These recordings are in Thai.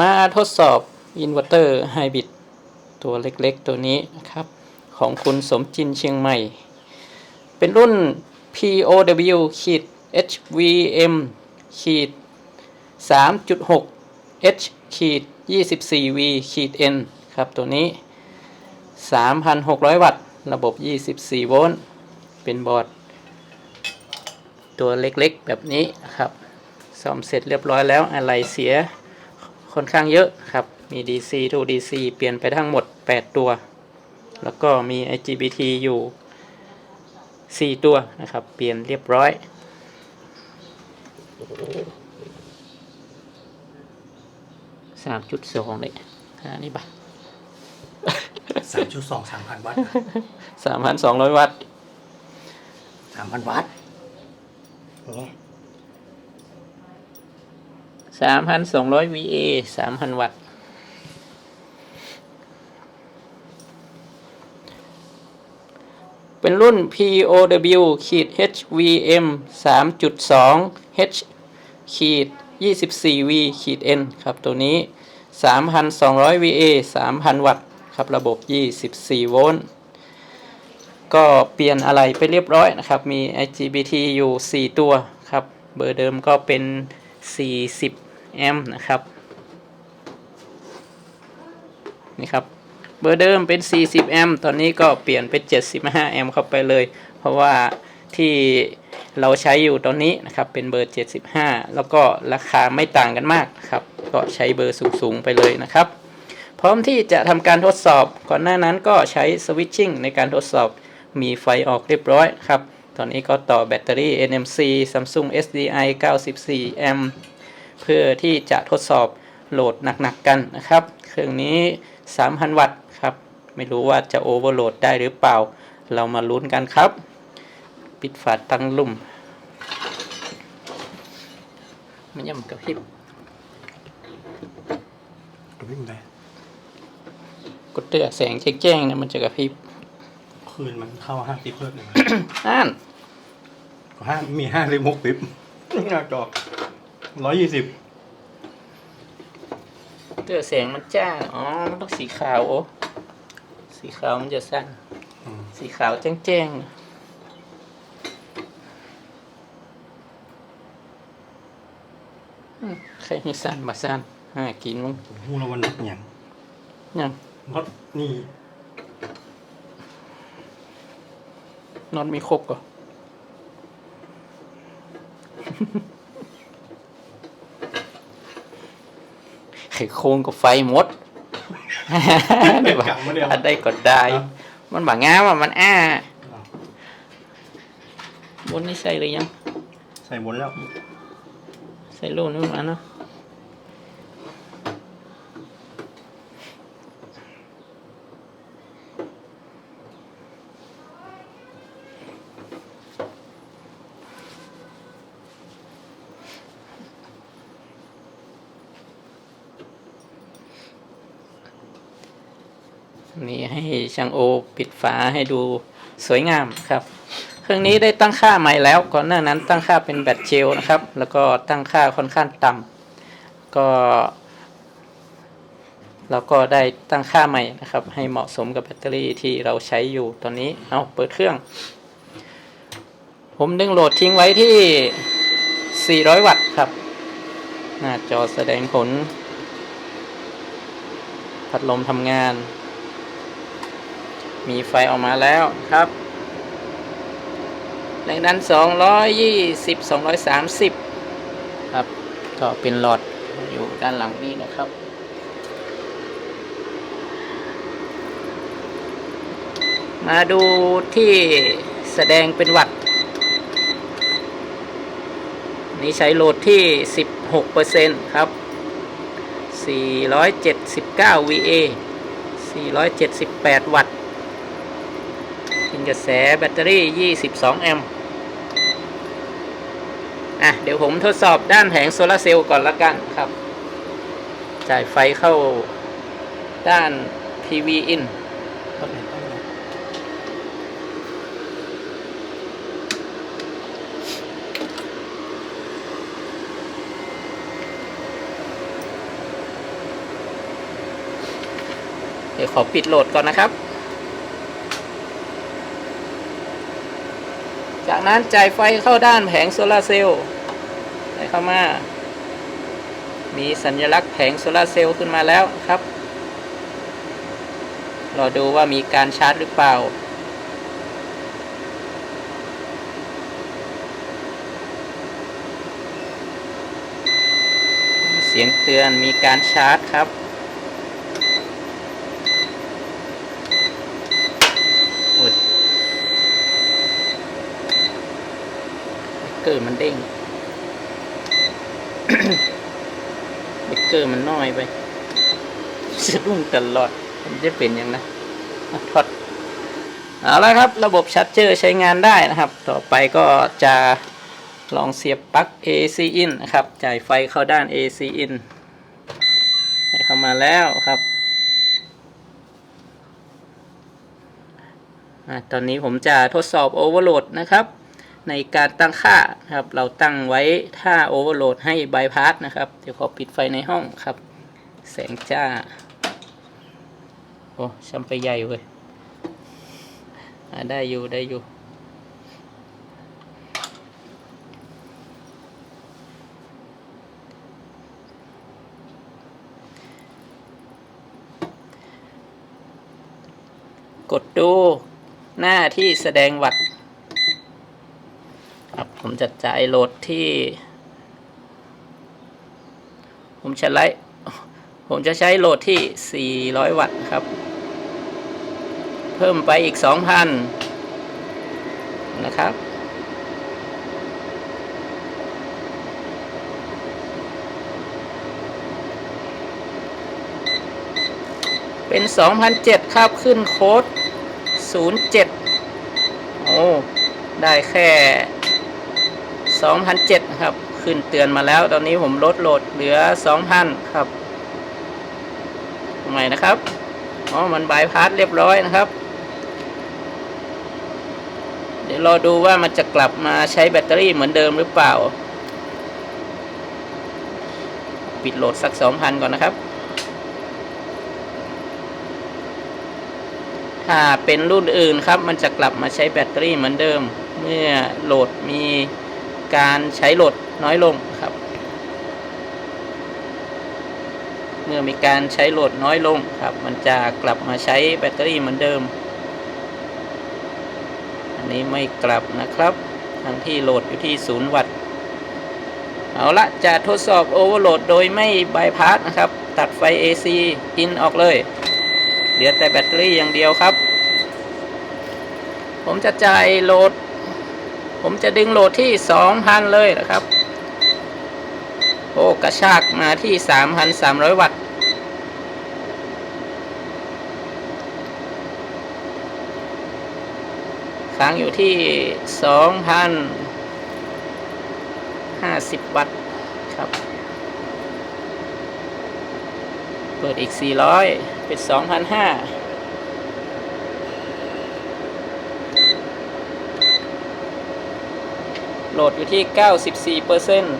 มาทดสอบอินเวอร์เตอร์ไฮบริดตัวเล็กๆตัวนี้นะครับ ของคุณสมจินเชียงใหม่ เป็นรุ่น POW ขีด HVM ขีด3.6 H ขีด 24V ขีด N ครับตัวนี้ 3,600 วัตต์ ระบบ 24 โวลต์ เป็นบอร์ด ตัวเล็กๆ แบบนี้นะครับ ซ่อมเสร็จเรียบร้อยแล้วอะไรเสีย ค่อนข้างเยอะครับ มี DC to DC เปลี่ยนไปทั้งหมด 8 ตัว แล้วก็มี IGBT อยู่ 4 ตัวนะครับ เปลี่ยนเรียบร้อย สามจุดสองเลยอันนี้ปะสามจุดสองสามพันวัตต์สามพันสองร้อยวัตต์สามพันวัตต์นี่ สามพันสองร้อย VA สามพันวัตต์ เป็นรุ่น POW ขีด HVM 3.2 H ขีด 24V ขีด N ครับตัวนี้3,200 VA 3,000วัตต์ครับระบบ24โวลต์ก็เปลี่ยนอะไรไปเรียบร้อยนะครับ มี IGBT อยู่ 4 ตัวครับ เบอร์เดิมก็เป็น 40 แอมป์นะครับ นี่ครับ เบอร์เดิมเป็น 40 แอมป์ตอนนี้ก็เปลี่ยนเป็น 75 แอมป์เข้าไปเลย เพราะว่าที่เราใช้อยู่ตอนนี้นะครับ เป็นเบอร์ 75 แล้วก็ราคาไม่ต่างกันมากครับ ก็ใช้เบอร์สูงๆไปเลยนะครับ พร้อมที่จะทำการทดสอบ ก่อนหน้านั้นก็ใช้สวิตชิ่งในการทดสอบ มีไฟออกเรียบร้อยครับ ตอนนี้ก็ต่อแบตเตอรี่ NMC Samsung SDI 94 แอมป์ เพื่อที่จะทดสอบโหลดหนักๆกันนะครับ เครื่องนี้ 3,000 วัตต์ครับ ไม่รู้ว่าจะโอเวอร์โหลดได้หรือเปล่า เรามาลุ้นกันครับ ปิดฝาตั้งลุ่ม มันยังกระพริบกระพริบเลยกดเตือแสงแจ้งๆเนี่ยมันจะกระพริบคืนมันเข้าห้าสิบเพิ่มหนึ่งอ่านห้ามีห้าสิบหกสิบหน้าจอ ร้อยยี่สิบเตือแสงมันจ้า อ๋อ มันต้องสีขาวโอ้สีขาวมันจะสั้น สีขาวแจ้งๆอืมใครให้สั้นมาสั้นหากินมั้งหูเราวันนักอย่างยังรถนี่นอนมีครบก่อน ไข่ โครงกับไฟหมดเด็กกังมาเดียวอันได้ก็ได้ มันบางงามอะมันอ้าบนนี่ใส่เลยยัง ใส่บนแล้ว ใส่ลูกนู้นมาเนาะ นี่ให้ช่างโอปิดฝาให้ดูสวยงามครับ เครื่องนี้ได้ตั้งค่าใหม่แล้ว ก่อนหน้านั้นตั้งค่าเป็นแบตเจลนะครับ แล้วก็ตั้งค่าค่อนข้างต่ำก็เราก็ได้ตั้งค่าใหม่นะครับ ให้เหมาะสมกับแบตเตอรี่ที่เราใช้อยู่ตอนนี้ เอาเปิดเครื่อง ผมดึงโหลดทิ้งไว้ที่ 400 วัตต์ครับ หน้าจอแสดงผล พัดลมทำงาน มีไฟออกมาแล้วครับแรงดัน 220 230 ครับ ก็เป็นหลอดอยู่ด้านหลังนี้นะครับ มาดูที่แสดงเป็นวัตต์นี่ใช้โหลดที่ 16%ครับ 479 VA 478 วัตต์ กระแสแบตเตอรี่ 22 แอมป์อะเดี๋ยวผมทดสอบด้านแผงโซลาร์เซลล์ก่อนละกันครับ จ่ายไฟเข้าด้าน PV in ต้นไหนต้นไหนเดี๋ยวขอปิดโหลดก่อนนะครับ จาก นั้นจ่ายไฟเข้าด้านแผงโซลาร์เซลล์ใส่เข้ามา มีสัญลักษณ์แผงโซลาร์เซลล์ขึ้นมาแล้วครับ รอดูว่ามีการชาร์จหรือเปล่า เสียงเตือนมีการชาร์จครับ โอ้ย เบรกเกอร์มันเด้งเบรกเกอร์มันน้อยไปสะดุ้งตลอด มันจะเป็นย่างนะอะถอดเอาละครับ ระบบชัดเจอร์ใช้งานได้นะครับ ต่อไปก็จะลองเสียบปลั๊ก AC in นะครับ จ่ายไฟเข้าด้าน AC in ให้เข้ามาแล้วครับอตอนนี้ผมจะทดสอบ Overload นะครับ ในการตั้งค่านะครับ เราตั้งไว้ถ้า Overload ให้ bypass นะครับ เดี๋ยวขอปิดไฟในห้องครับ แสงจ้า โอ้ช่ำไปใหญ่เว้ยได้อยู่ได้อยู่กดดูหน้าที่แสดงวัตร ผมจะจ่ายโหลดที่ ผมจะไลผมจะใช้โหลดที่ 400 วัตต์ครับ เพิ่มไปอีก 2,000 นะครับ เป็น 2,007ครับขึ้นโค้ด 07 โอ้ ได้แค่ 2,007นะครับ ขึ้นเตือนมาแล้ว ตอนนี้ผมลดโหลดเหลือ 2,000 ครับทำไมนะครับ อ๋อ มันบายพาสเรียบร้อยนะครับ เดี๋ยวรอดูว่ามันจะกลับมาใช้แบตเตอรี่เหมือนเดิมหรือเปล่า ปิดโหลดสัก 2,000 ก่อนนะครับถ้าเป็นรุ่นอื่นครับ มันจะกลับมาใช้แบตเตอรี่เหมือนเดิม เมื่อโหลดมี การใช้โหลดน้อยลงครับ เมื่อมีการใช้โหลดน้อยลงครับ มันจะกลับมาใช้แบตเตอรี่เหมือนเดิม อันนี้ไม่กลับนะครับ ทั้งที่โหลดอยู่ที่ 0 วัตต์ เอาละจะทดสอบโอเวอร์โหลดโดยไม่บายพาสนะครับ ตัดไฟ AC in ออกเลย เหลือแต่แบตเตอรี่อย่างเดียวครับ ผมจะจ่ายโหลด ผมจะดึงโหลดที่2,000เลยนะครับ โอ้กระชากมาที่3,300วัตต์ค้างอยู่ที่2,050วัตต์ครับ เปิดอีก400เป็น2,500 โหลดอยู่ที่ 94เปอร์เซ็นต์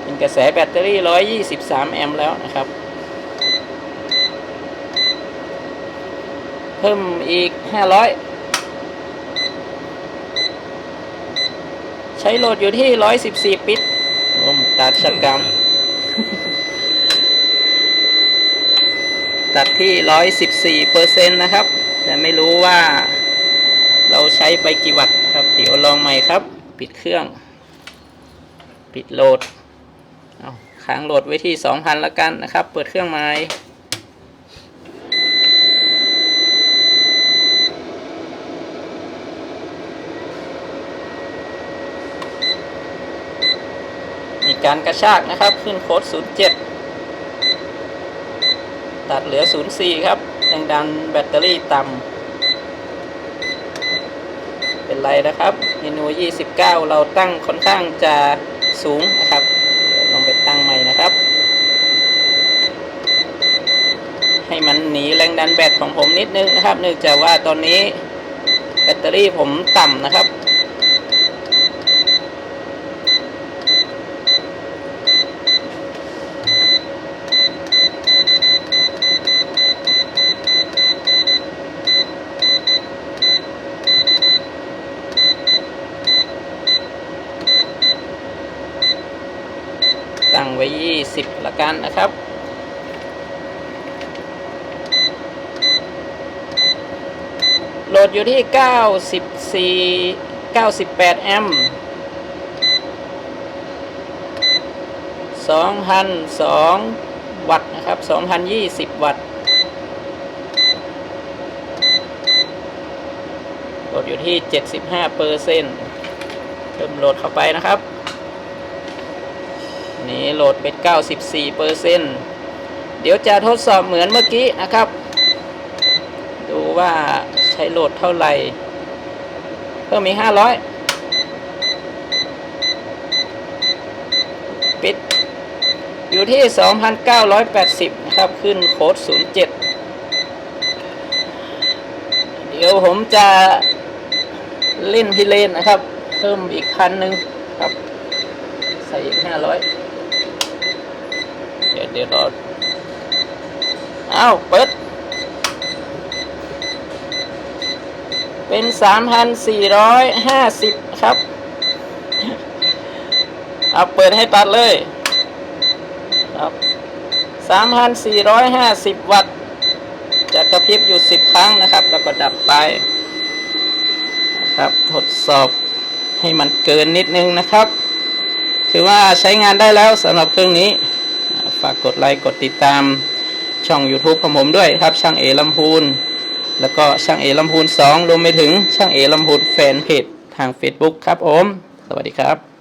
เป็นกระแสแบตเตอรี่ 123 แอมป์แล้วนะครับ เพิ่มอีก 500 ใช้โหลดอยู่ที่ 114 ปิตโอ้ตัดชกรรมตัดที่ 114เปอร์เซ็นต์นะครับ แต่ไม่รู้ว่า เราใช้ไปกี่วัตต์ครับ เดี๋ยวลองใหม่ครับ ปิดเครื่อง ปิดโหลดเอาค้างโหลดไว้ที่2,000แล้วกันนะครับ เปิดเครื่องใหม่มีการกระชากนะครับ ขึ้นโค้ด07 ตัดเหลือ 04 ครับ แรงดันแบตเตอรี่ต่ำเป็นไรนะครับเมนู 29 เราตั้งค่อนข้างจะสูงนะครับลองไปตั้งใหม่นะครับ ให้มันหนีแรงดันแบตของผมนิดนึงนะครับ เนื่องจากว่าตอนนี้แบตเตอรี่ผมต่ำนะครับ ตั้งไว้20ละกันนะครับ โหลดอยู่ที่94 98แอมป์2,002วัตต์นะครับ2,020วัตต์โหลดอยู่ที่75เปอร์เซ็นต์เริ่มโหลดเข้าไปนะครับ นี่โหลดเป็น 94เปอร์เซ็นเดี๋ยวจะทดสอบเหมือนเมื่อกี้นะครับ ดูว่าใช้โหลดเท่าไหร่ เพิ่มอีก 500 ปิด อยู่ที่ 2,980 นะครับ ขึ้นโค้ด 07 เดี๋ยวผมจะเล่นพิเลนนะครับ เพิ่มอีกพันหนึ่งครับ ใส่อีก 500 เดี๋ยวเดี๋ยวรออ้าวเปิด เป็น3,450ครับ เอาเปิดให้ตัดเลย ครับ3,450วัตต์ จะกระพริบอยู่10ครั้งนะครับ แล้วก็ดับไป ครับ ทดสอบให้มันเกินนิดนึงนะครับ ถือว่าใช้งานได้แล้วสำหรับเครื่องนี้ ฝากกดไลค์กดติดตามช่อง YouTube ของผมด้วยครับ ช่างเอลำพูน แล้วก็ช่างเอลำพูน 2 รวมไปถึงช่างเอลำพูนแฟนเพจทาง Facebook ครับผม สวัสดีครับ